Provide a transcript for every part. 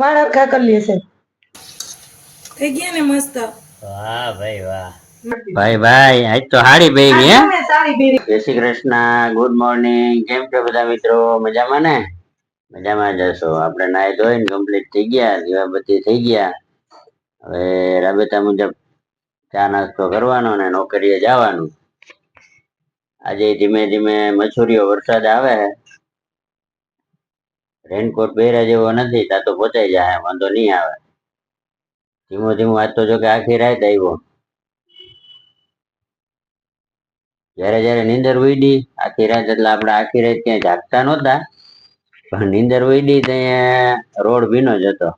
વાળ અરખા કરી લે સાહેબ થઈ ગયા ને મસ્ત. વાહ ભાઈ વાહ. ભાઈ ભાઈ આજ તો હાડી પહેરી હે? જય શ્રી કૃષ્ણ ગુડ મોર્નિંગ. કેમ છો બધા મિત્રો? મજામાં ને? મજામાં જ હશો. આપણે નાઈ ધોઈને કમ્પ્લીટ થઈ ગયા દીવાબત્તી થઈ ગયા. હવે રાબેતા મુજબ ચા નાસ્તો કરવાનો ને નોકરીએ જવાનું. આજે ધીમે ધીમે મછુરીઓ વરસાદ આવે. રેનકોટ પહેર્યા જેવો નથી, તા તો પહોંચાઈ જાય, વાંધો નહીં આવે. ધીમો ધીમો આજ તો જો કે આખી રાત આવ્યો. જયારે જયારે નીંદર ઉડી આખી રાત એટલે આપણે આખી રાત ક્યાંય જાગતા નહોતા, પણ નીંદર ઉડી ત્યાં રોડ ભીનો જ હતો.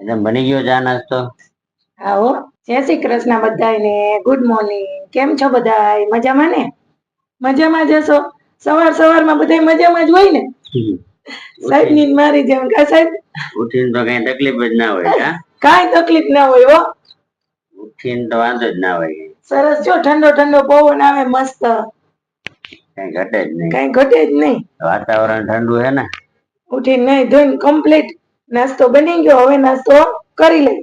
એટલે બની ગયો ચા નાસ્તો? આવો, જય શ્રી કૃષ્ણ બધાને ગુડ મોર્નિંગ. કેમ છો બધા મજામાં ને? મજામાં જશો સવાર સવારમાં બધા મજામાં જ હોય ને? સાહેબની મારી જેમ કા સાહેબ? ઉઠીને તો કઈ તકલીફ જ ના હોય કાંઈ તકલીફ ના હોય હો. ઉઠીને તો વાંધો જ ના હોય. સરસ જો ઠંડો ઠંડો પવન આવે મસ્ત. કઈ ઘટે જ નહીં. કઈ ઘટે જ નહીં. વાતાવરણ ઠંડુ હે ને? ઉઠીને નહીં ધોઈને કમ્પ્લીટ નાસ્તો બની ગયો. હવે નાસ્તો કરી લઈ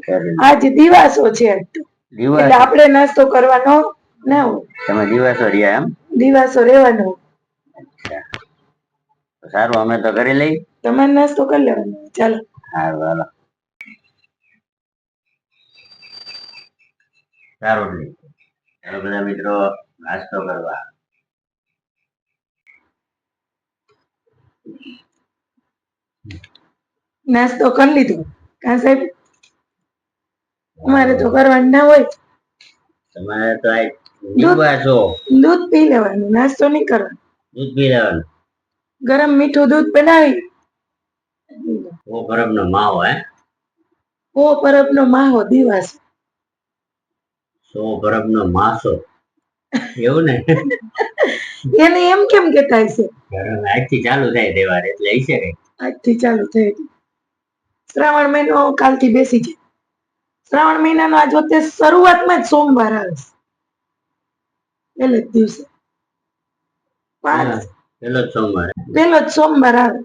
આજ દિવાસો છે. એટલે આપણે નાસ્તો કરવાનો ના હોય. તમે દિવસો રહ્યા એમ? દિવાસો રહેવાનો સારું અમે તો કરી લઈ તમારે નાસ્તો કરી લેવાનો. ચાલો. સારું હાલો. સારું ચાલો બધા મિત્રો નાસ્તો કરવા. નાસ્તો કરી લીધો. કા સાહેબ? અમારે તો કરવાનું ના હોય. તમારે તો આ છો દૂધ પી લેવાનું નાસ્તો નહીં કરવાનો. દૂધ પી લેવાનું. ગરમ મીઠું દૂધ બનાવી. ઓ પરબ નો માવો હે? ઓ પરબનો માહો દિવસ. સો પરબ નો માસો. એવું ને? એને એમ કેમ કેતા હશે? આજથી ચાલુ થાય તહેવાર એટલે હશે કઈ. આજથી ચાલુ થાય શ્રાવણ મહિનો કાલથી બેસી જાય. શ્રાવણ મહિનાનો આજ વખતે શરૂઆતમાં જ સોમવાર આવે છે. પહેલે જ દિવસે. પાંચ. હા, જ સોમવાર. પહેલો જ સોમવાર આવે.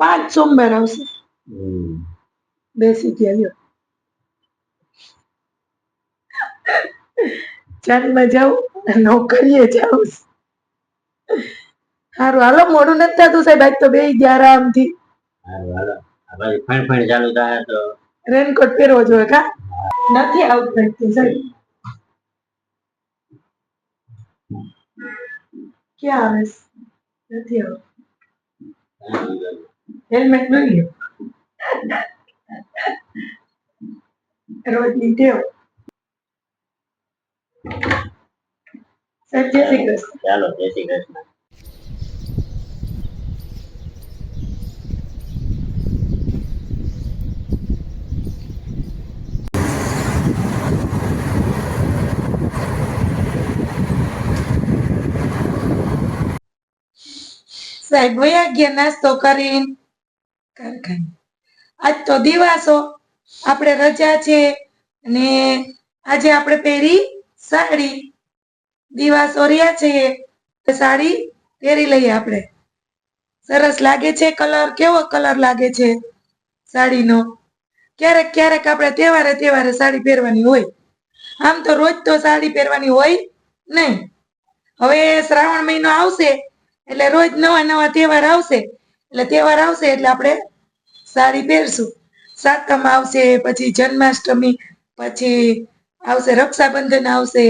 પાંચ સોમવાર આવશે. બેસી ગયા લ્યો. ચાંદમાં જાઉં નોકરીએ જાઉં. સારું હાલો મોડું નથી થતું સાહેબ. આજ તો બે ગયા આરામથી. રેનકોટ પહેરવો જોઈએ કા? નથી આવતું કંઈક સાહેબ. ક્યાં આવે? નથી આવતું. હેલ્મેટ લ્યો રોજની ટેવ. સાહેબ, જય શ્રી કૃષ્ણ. ચાલો, જય શ્રી કૃષ્ણ. સાહેબ, વયા ગયા, નાસ્તો કરીને કારખાને. આજ તો દિવાસો. આપણે રજા છે અને આજે આપણે પહેરી સાડી. દિવાસો રહ્યા છે સાડી પહેરી લઈએ આપણે. સરસ લાગે છે કલર? કેવો કલર લાગે છે સાડીનો? ક્યારેક ક્યારેક આપણે તહેવારે તહેવારે સાડી પહેરવાની હોય. આમ તો રોજ તો સાડી પહેરવાની હોય નહીં. હવે શ્રાવણ મહિનો આવશે એટલે રોજ નવા નવા તહેવાર આવશે. એટલે તહેવાર આવશે એટલે આપણે સાડી પહેરશું. સાતમ આવશે, પછી જન્માષ્ટમી, પછી આવશે, રક્ષાબંધન આવશે,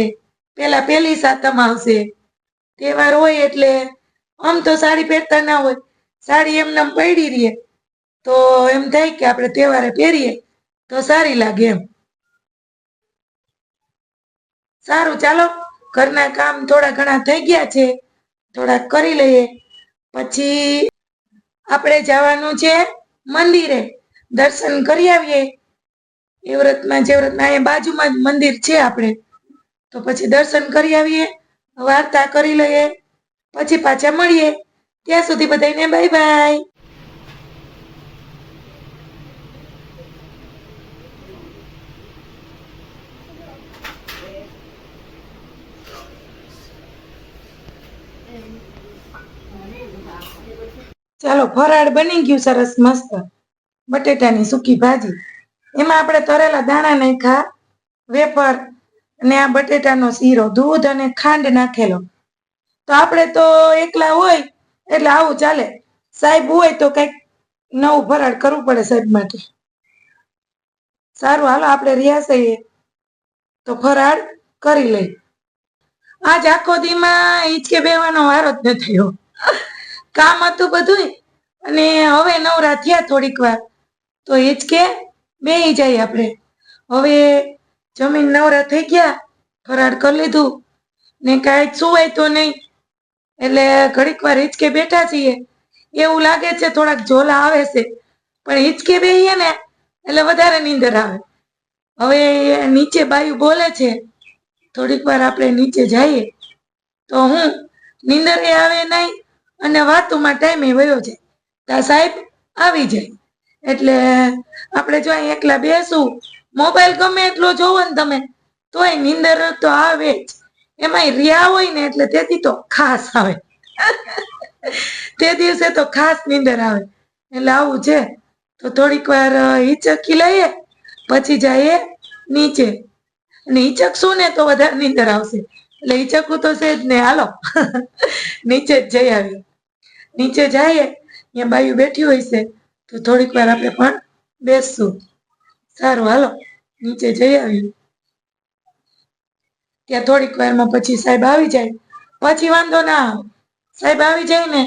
પેલા પેલી સાતમ આવશે. તહેવાર હોય એટલે આમ તો સાડી પહેરતા ના હોય. સાડી એમને એમ પડી રહીએ તો એમ થાય કે આપણે તહેવારે પહેરીએ, તો સારી લાગે એમ. સારું, ચાલો. ઘરના કામ થોડા ઘણા થઈ ગયા છે. થોડા કરી લઈએ. પછી આપણે જવાનું છે મંદિરે. દર્શન કરી આવીએ. એ વ્રતમાં જે વ્રતમાં અહીંયા બાજુમાં જ મંદિર છે આપણે. તો પછી દર્શન કરી આવીએ, વાર્તા કરી લઈએ, પછી પાછા મળીએ. ત્યાં સુધી બધાને બાય બાય ચાલો ફરાળ બની ગયું સરસ મસ્ત. બટેટાની સૂકી ભાજી. એમાં આપણે તરેલા દાણા નાખ્યા, વેફર અને આ બટેટાનો શીરો, દૂધ અને ખાંડ નાખેલો. તો આપણે તો એકલા હોય, એટલે આવું ચાલે. સાહેબ હોય તો કંઈક નવું ફરાળ કરવું પડે સાહેબ માટે. સારું, હાલો આપણે રહ્યા તો ફરાળ કરી લઈ આજ આખો દીમાં હિંચકે બેવાનો વારો જ ન થયો. કામ હતું બધું અને હવે નવરા થયા થોડીક વાર. તો હિંચકે બેહી જાય આપણે. હવે જમીન નવરા થઈ ગયા ફરાર કરી લીધું. ને કાંઈ સુવાય તો નહીં. એટલે ઘડીક વાર હિચકે બેઠા છીએ. એવું લાગે છે થોડાક ઝોલા આવે છે. પણ હિચકે બેહીએ ને, એટલે વધારે નીંદર આવે. હવે નીચે બાયું બોલે છે, થોડીક વાર આપણે નીચે જઈએ. તો હું, નીંદર એ આવે નહીં. અને વાતોમાં ટાઈમે વયો જાય. તા સાહેબ આવી જાય. એટલે આપણે જો અહીં એકલા બેસું મોબાઈલ ગમે એટલો જોવો ને તમે, તોય નીંદર તો આવે જ. એમાંય રિયા હોય ને એટલે તેથી તો ખાસ આવે. તે દિવસે તો ખાસ નીંદર આવે. એટલે આવું છે. તો થોડીક વાર હિચકી લઈએ, પછી જઈએ નીચે. અને હિચકશું ને તો વધારે નીંદર આવશે. એટલે હિચકવું તો છે જ ને. હાલો. નીચે જ જઈ આવીએ. નીચે જઈએ ત્યાં બાયું બેઠી હોય છે, તો થોડીક વાર આપણે પણ બેસશું. સારું, હાલો, નીચે જઈ આવીએ. ત્યાં થોડીક વારમાં પછી સાહેબ આવી જાય. પછી વાંધો ના આવે. સાહેબ આવી જાય ને,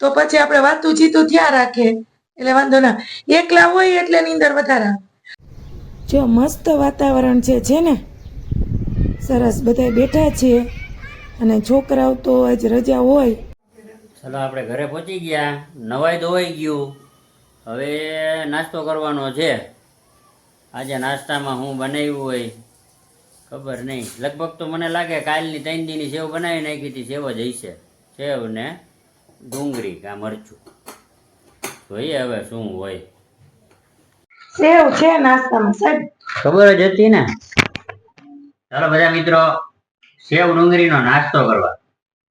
તો પછી આપણે વાતું ચીતું ત્યાં રાખે. એટલે વાંધો ના એકલા હોય એટલે નીંદર વધારે જો મસ્ત વાતાવરણ છે છે ને? સરસ બધા બેઠા છીએ. અને છોકરાઓ તો આજ રજા હોય. ચલો આપણે ઘરે પહોંચી ગયા. નવાઈ ધોવાઈ ગયું. હવે નાસ્તો કરવાનો છે. આજે નાસ્તામાં હું બનાવ્યું હોય. ખબર નહીં. લગભગ તો મને લાગે કાલની ત્રણ દીની સેવ બનાવી નાખી હતી. સેવ જ હશે. સેવ ને ડુંગળી કા મરચું. જોઈએ હવે શું હોય. સેવ છે નાસ્તામાં સાહેબ. ખબર જ હતી ને. ચાલો બધા મિત્રો સેવ ડુંગળીનો નાસ્તો કરવા.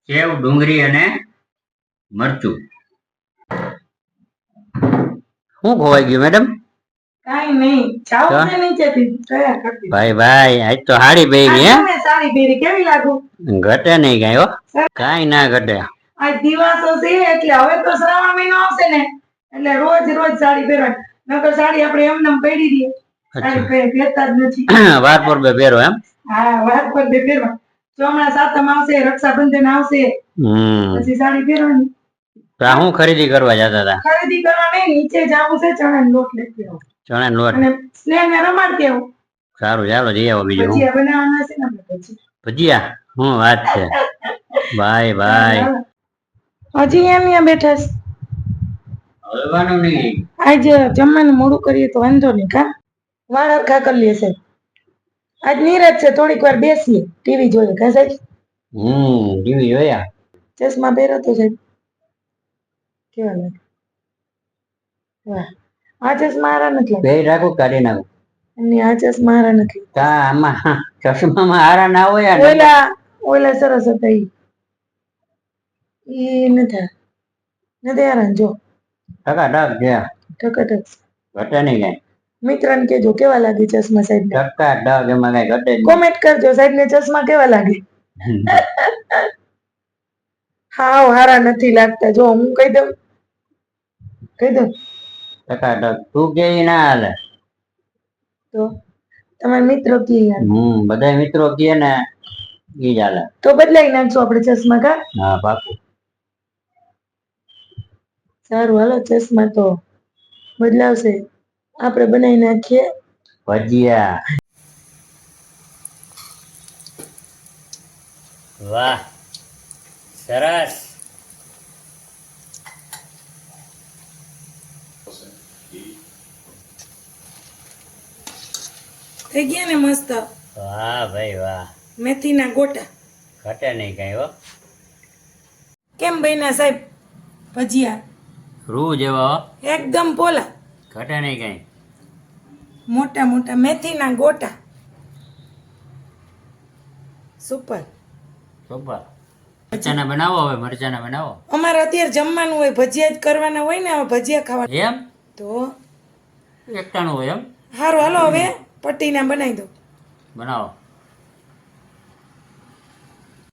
સેવ ડુંગળી અને મરચું. શું ખોવાઈ ગયું મેડમ કાઈ નહીં. જાઓ તો? ને નીચેથી તૈયાર કરતી ભાઈ ભાઈ આજ તો હાડી પહેરી હે? તમે પહેરી. કેવી લાગુ? ઘટે નહીં કાંઈ હો. કાંઈ ના ઘટે. આજ દિવાસો છે એટલે હવે તો શ્રાવણ મહિનો આવશે ને. એટલે રોજ રોજ સાડી પહેરવાની. નકર સાડી આપણે એમ નેમ પહેરી દઈએ. સાડી પહે- પહેરતા જ નથી. વાર પર બે પહેરો એમ? હા વાત પર બે પહેરવા. ચોમણા સાતમ આવશે રક્ષાબંધન આવશે. હમ. પછી સાડી પહેરવાની. તો હું ખરીદી કરવા જતા હતા? ખરીદી કરવા નહીં નીચે જાવું છે ચણા લોટ લેતી આવું. ચણા લોટ? અને સ્નેહ ને રમાડતી આવું. સારું ચાલો જઈ આવો બીજું ભજીયા બનાવવાના છે ને ભજીયા? હું વાત છે? ભાઈ ભાઈ હજી એમ અહીંયા બેઠા છે. હલવાનું નહીં. આજે જમવાનું મોડું કરીએ તો વાંધો નહીં કા? વાળ અરખા કરી સાહેબ. આજ નીરજ છે થોડીક વાર બેસીએ. ટીવી જોઈએ કા સાહેબ? હમ ટીવી જોયા. ચશ્મા પહેરો તો સાહેબ. કેવા લાગે વાહ. આ ચશ્મા હારા નથી બે રાખો કાઢી નાખો. એમની આ ચશ્મા હારા નથી કા આમાં ચશ્મામાં હારા ના હોય ઓલા ઓલા સરસ હતા ઈ. નથી નથી હારા જો. ટકા ટક છે ટકાટક ઘટે નહીં કઈ. મિત્રન કેજો કેવા લાગે ચશ્મા સાહેબ ને ટકા ડગ એમાં કઈ ઘટે કોમેન્ટ કરજો સાહેબ ને ચશ્મા કેવા લાગે? હાવ હારા નથી લાગતા. જો હું કહી દઉં કહી દઉં? ટકા ટક. તું કે ના હાલે? તો તમારા મિત્રો કે યાર હમ બધા મિત્રો કે ને ઈ જ હાલે. તો બદલાઈ નાખશું આપણે ચશ્મા કા? હા પાકું. સારું હાલો ચશ્મા તો બદલાવશે. આપણે બનાવી નાખીએ. ભજીયા. વાહ. સરસ. થઈ ગયા ને મસ્ત. વાહ ભાઈ વાહ. મેથીના ગોટા. ઘટે નહીં કાંઈ હો. કેમ બન્યા સાહેબ? ભજીયા. રૂ જેવા એકદમ પોલા. ઘટે નહીં કાંઈ. મોટા મોટા મેથીના ગોટા. સુપર સુપર મરચાના બનાવો હવે મરચાના બનાવો. અમારે અત્યારે જમવાનું હોય ભજીયા જ કરવાના હોય ને હવે ભજીયા ખાવા. એમ? તો? એકટાણું હોય એમ? સારું હાલો હવે. પટ્ટીના બનાવી દો. બનાવો.